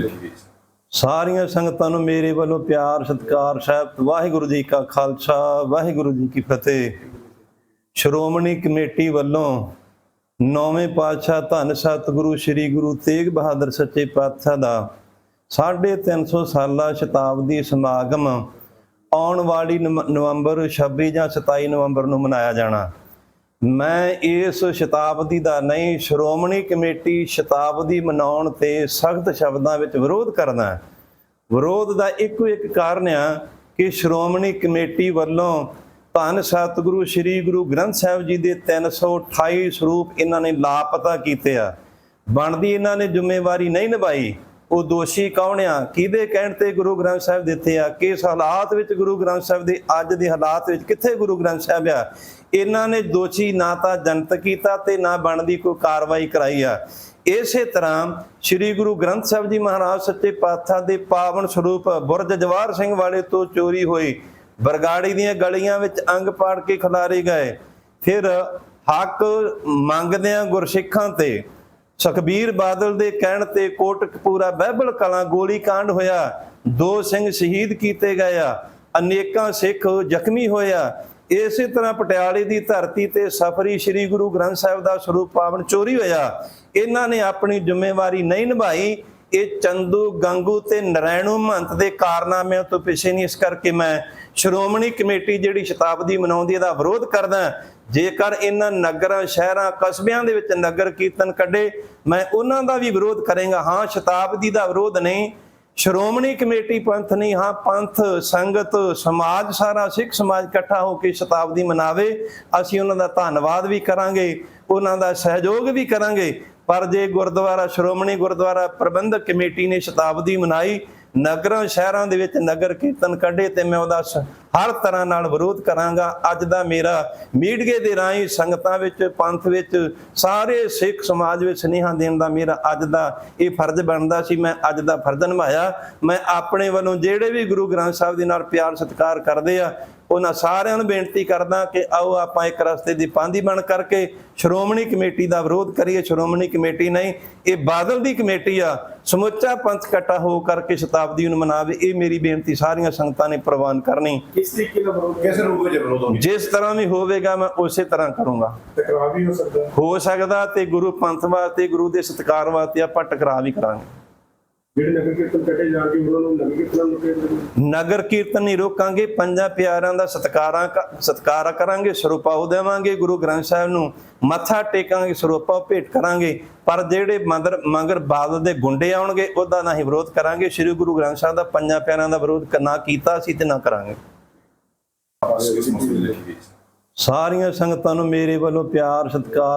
ਲਿਖੀ ਗਈ ਸੀ। ਸਾਰੀਆਂ ਸੰਗਤਾਂ ਨੂੰ ਮੇਰੇ ਵੱਲੋਂ ਪਿਆਰ, ਸਤਿਕਾਰ, ਸਾਹਿਬ, ਵਾਹਿਗੁਰੂ ਜੀ ਕਾ ਖਾਲਸਾ, ਵਾਹਿਗੁਰੂ ਜੀ ਕੀ ਫਤਿਹ। ਸ਼੍ਰੋਮਣੀ ਕਮੇਟੀ ਵੱਲੋਂ ਨੌਵੇਂ ਪਾਤਸ਼ਾਹ ਧੰਨ ਸਤਿਗੁਰੂ ਸ੍ਰੀ ਗੁਰੂ ਤੇਗ ਬਹਾਦਰ ਸੱਚੇ ਪਾਤਸ਼ਾਹ ਦਾ 350 ਸਾਲਾ ਸ਼ਤਾਬਦੀ ਸਮਾਗਮ ਆਉਣ ਵਾਲੀ ਨਵ- ਨਵੰਬਰ 26 ਜਾਂ 27 ਨਵੰਬਰ ਨੂੰ ਮਨਾਇਆ ਜਾਣਾ। ਮੈਂ ਇਸ ਸ਼ਤਾਬਦੀ ਦਾ ਨਹੀਂ, ਸ਼੍ਰੋਮਣੀ ਕਮੇਟੀ ਸ਼ਤਾਬਦੀ ਮਨਾਉਣ ਤੇ ਸਖਤ ਸ਼ਬਦਾਂ ਵਿੱਚ ਵਿਰੋਧ ਕਰਦਾ ਵਿਰੋਧ ਦਾ ਇੱਕੋ ਇੱਕ ਕਾਰਨ ਆ ਕਿ ਸ਼੍ਰੋਮਣੀ ਕਮੇਟੀ ਵੱਲੋਂ ਧੰਨ ਸਤਿਗੁਰੂ, ਸ੍ਰੀ ਗੁਰੂ ਗ੍ਰੰਥ ਸਾਹਿਬ ਜੀ ਦੇ 328 ਸਰੂਪ ਇਹਨਾਂ ਨੇ ਲਾਪਤਾ ਕੀਤੇ ਆ। ਬਣਦੀ ਇਹਨਾਂ ਨੇ ਜ਼ਿੰਮੇਵਾਰੀ ਨਹੀਂ ਨਿਭਾਈ। ਉਹ ਦੋਸ਼ੀ ਕੌਣ ਆ? ਕਿਹਦੇ ਕਹਿਣ ਤੇ ਗੁਰੂ ਗ੍ਰੰਥ ਸਾਹਿਬ ਦਿੱਤੇ ਆ? ਕਿਸ ਹਾਲਾਤ ਵਿੱਚ ਗੁਰੂ ਗ੍ਰੰਥ ਸਾਹਿਬ ਦੇ ਅੱਜ ਦੇ ਹਾਲਾਤ ਵਿੱਚ ਕਿੱਥੇ ਗੁਰੂ ਗ੍ਰੰਥ ਸਾਹਿਬ ਆ? ਇਹਨਾਂ ਨੇ ਦੋਸ਼ੀ ਨਾ ਤਾਂ ਜਨਤ ਕੀਤਾ ਤੇ ਨਾ ਬਣਦੀ ਕੋਈ ਕਾਰਵਾਈ ਕਰਾਈ ਆ। ਇਸੇ ਤਰ੍ਹਾਂ ਸ੍ਰੀ ਗੁਰੂ ਗ੍ਰੰਥ ਸਾਹਿਬ ਜੀ ਮਹਾਰਾਜ ਸੱਚੇ ਪਾਤਸ਼ਾਹ ਦੇ ਪਾਵਨ ਸਰੂਪ ਬੁਰਜ ਜਵਾਰ ਸਿੰਘ ਵਾਲੇ ਤੋਂ ਚੋਰੀ ਹੋਈ। ਬਰਗਾੜੀ ਦੀਆਂ ਗਲੀਆਂ ਵਿੱਚ ਅੰਗ ਪਾੜ ਕੇ ਖਿਲਾਰੇ ਗਏ। ਫਿਰ ਹੱਕ ਮੰਗਦਿਆਂ ਗੁਰਸਿੱਖਾਂ ਤੇ ਸੁਖਬੀਰ ਬਾਦਲ ਦੇ ਕਹਿਣ ਤੇ ਕੋਟਕਪੂਰਾ ਬਹਿਬਲ ਕਲਾਂ ਗੋਲੀ ਕਾਂਡ ਹੋਇਆ। ਦੋ ਸਿੰਘ ਸ਼ਹੀਦ ਕੀਤੇ ਗਏ ਆ। ਅਨੇਕਾਂ ਸਿੱਖ ਜ਼ਖਮੀ ਹੋਇਆ ਇਸੇ ਤਰ੍ਹਾਂ ਪਟਿਆਲੇ ਦੀ ਧਰਤੀ ਤੇ ਸਫਰੀ ਸ੍ਰੀ ਗੁਰੂ ਗ੍ਰੰਥ ਸਾਹਿਬ ਦਾ ਸਰੂਪ ਪਾਵਨ ਚੋਰੀ ਹੋਇਆ। ਇਹਨਾਂ ਨੇ ਆਪਣੀ ਜ਼ਿੰਮੇਵਾਰੀ ਨਹੀਂ ਨਿਭਾਈ। ਇਹ ਚੰਦੂ, ਗੰਗੂ ਤੇ ਨਰੈਣੂ ਮਹੰਤ ਦੇ ਕਾਰਨਾਮਿਆਂ ਤੋਂ ਪਿੱਛੇ ਨਹੀਂ, ਇਸ ਕਰਕੇ ਮੈਂ ਸ਼੍ਰੋਮਣੀ ਕਮੇਟੀ ਜਿਹੜੀ ਸ਼ਤਾਬਦੀ ਮਨਾਉਂਦੀ ਹੈ ਵਿਰੋਧ ਕਰਦਾ ਜੇਕਰ ਇਹਨਾਂ ਨਗਰਾਂ, ਸ਼ਹਿਰਾਂ, ਕਸਬਿਆਂ ਦੇ ਵਿੱਚ ਨਗਰ ਕੀਰਤਨ ਕੱਢੇ, ਮੈਂ ਉਹਨਾਂ ਦਾ ਵੀ ਵਿਰੋਧ ਕਰਾਂਗਾ। ਹਾਂ, ਸ਼ਤਾਬਦੀ ਦਾ ਵਿਰੋਧ ਨਹੀਂ, ਸ਼੍ਰੋਮਣੀ ਕਮੇਟੀ ਪੰਥ ਨਹੀਂ, ਹਾਂ, ਪੰਥ, ਸੰਗਤ, ਸਮਾਜ, ਸਾਰਾ ਸਿੱਖ ਸਮਾਜ ਇਕੱਠਾ ਹੋ ਕੇ ਸ਼ਤਾਬਦੀ ਮਨਾਵੇ। ਅਸੀਂ ਉਹਨਾਂ ਦਾ ਧੰਨਵਾਦ ਵੀ ਕਰਾਂਗੇ, ਉਹਨਾਂ ਦਾ ਸਹਿਯੋਗ ਵੀ ਕਰਾਂਗੇ। ਪਰ ਜੇ ਗੁਰਦੁਆਰਾ ਸ਼੍ਰੋਮਣੀ ਗੁਰਦੁਆਰਾ ਪ੍ਰਬੰਧਕ ਕਮੇਟੀ ਨੇ ਸ਼ਤਾਬਦੀ ਮਨਾਈ, ਨਗਰਾਂ ਸ਼ਹਿਰਾਂ ਦੇ ਵਿੱਚ ਨਗਰ ਕੀਰਤਨ ਕੱਢੇ ਤੇ ਮੈਂ ਉਹਦਾ ਹਰ ਤਰ੍ਹਾਂ ਨਾਲ ਵਿਰੋਧ ਕਰਾਂਗਾ। ਅੱਜ ਦਾ ਮੇਰਾ ਮੀਡੀਏ ਦੇ ਰਾਹੀਂ ਸੰਗਤਾਂ ਵਿੱਚ, ਪੰਥ ਵਿੱਚ, ਸਾਰੇ ਸਿੱਖ ਸਮਾਜ ਵਿੱਚ ਸੁਨੇਹਾ ਦੇਣ ਦਾ ਮੇਰਾ ਅੱਜ ਦਾ ਇਹ ਫਰਜ਼ ਬਣਦਾ ਸੀ। ਮੈਂ ਅੱਜ ਦਾ ਫਰਜ਼ ਨਿਭਾਇਆ। ਮੈਂ ਆਪਣੇ ਵੱਲੋਂ ਜਿਹੜੇ ਵੀ ਗੁਰੂ ਗ੍ਰੰਥ ਸਾਹਿਬ ਦੇ ਨਾਲ ਪਿਆਰ ਸਤਿਕਾਰ ਕਰਦੇ ਆ ਉਹਨਾਂ ਸਾਰਿਆਂ ਨੂੰ ਬੇਨਤੀ ਕਰਦਾ ਕਿ ਆਓ ਆਪਾਂ ਇੱਕ ਰਸਤੇ ਦੀ ਪਾਂਦੀ ਬਣ ਕਰਕੇ ਸ਼੍ਰੋਮਣੀ ਕਮੇਟੀ ਦਾ ਵਿਰੋਧ ਕਰੀਏ ਸ਼੍ਰੋਮਣੀ ਕਮੇਟੀ ਨਹੀਂ ਇਹ ਬਾਦਲ ਦੀ ਕਮੇਟੀ ਆ। ਸਮੁੱਚਾ ਪੰਥ ਇਕੱਠਾ ਹੋ ਕਰਕੇ ਸ਼ਤਾਬਦੀ ਨੂੰ ਮਨਾਵੇ ਇਹ ਮੇਰੀ ਬੇਨਤੀ ਸਾਰੀਆਂ ਸੰਗਤਾਂ ਨੇ ਪ੍ਰਵਾਨ ਕਰਨੀ। ਕਿਸ ਤਰੀਕੇ ਦਾ ਵਿਰੋਧ ਕਿਸ ਰੂਪ ਵਿੱਚ ਵਿਰੋਧ ਹੋਣੀ ਜਿਸ ਤਰ੍ਹਾਂ ਵੀ ਹੋਵੇਗਾ ਮੈਂ ਉਸੇ ਤਰ੍ਹਾਂ ਕਰੂੰਗਾ। ਟਕਰਾਅ ਵੀ ਹੋ ਸਕਦਾ ਹੈ। ਹੋ ਸਕਦਾ ਤੇ ਗੁਰੂ ਪੰਥ ਵਾਸਤੇ ਗੁਰੂ ਦੇ ਸਤਿਕਾਰ ਵਾਸਤੇ ਆਪਾਂ ਟਕਰਾਅ ਵੀ ਕਰਾਂਗੇ। ਜਿਹੜੇ ਨਗਰ ਕੀਰਤਨ ਕੱਢੇ ਜਾਣਗੇ ਉਹਨਾਂ ਨੂੰ ਨਗਰ ਕੀਰਤਨ ਨੂੰ ਕਹਿੰਦੇ ਨਗਰ ਕੀਰਤਨ ਨਹੀਂ ਰੋਕਾਂਗੇ ਪੰਜਾਂ ਪਿਆਰਿਆਂ ਦਾ ਸਤਕਾਰਾਂ ਸਤਕਾਰ ਕਰਾਂਗੇ ਸਰੂਪਾਉ ਦੇਵਾਂਗੇ ਗੁਰੂ ਗ੍ਰੰਥ ਸਾਹਿਬ ਨੂੰ। ਮੱਥਾ ਟੇਕਾਂਗੇ ਸਰੂਪਾਉ ਭੇਟ ਕਰਾਂਗੇ। ਪਰ ਜਿਹੜੇ ਮੰਦਰ ਮੰਗਰ ਬਾਦਲ ਦੇ ਗੁੰਡੇ ਆਉਣਗੇ ਉਹਦਾ ਨਹੀਂ ਵਿਰੋਧ ਕਰਾਂਗੇ। ਸ੍ਰੀ ਗੁਰੂ ਗ੍ਰੰਥ ਸਾਹਿਬ ਦਾ ਪੰਜਾਂ ਪਿਆਰਿਆਂ ਦਾ ਵਿਰੋਧ ਨਾ ਕੀਤਾ ਸੀ ਤੇ ਨਾ ਕਰਾਂਗੇ। ਸਾਰੀਆਂ ਸੰਗਤਾਂ ਨੂੰ ਮੇਰੇ ਵੱਲੋਂ ਪਿਆਰ ਸਤਿਕਾਰ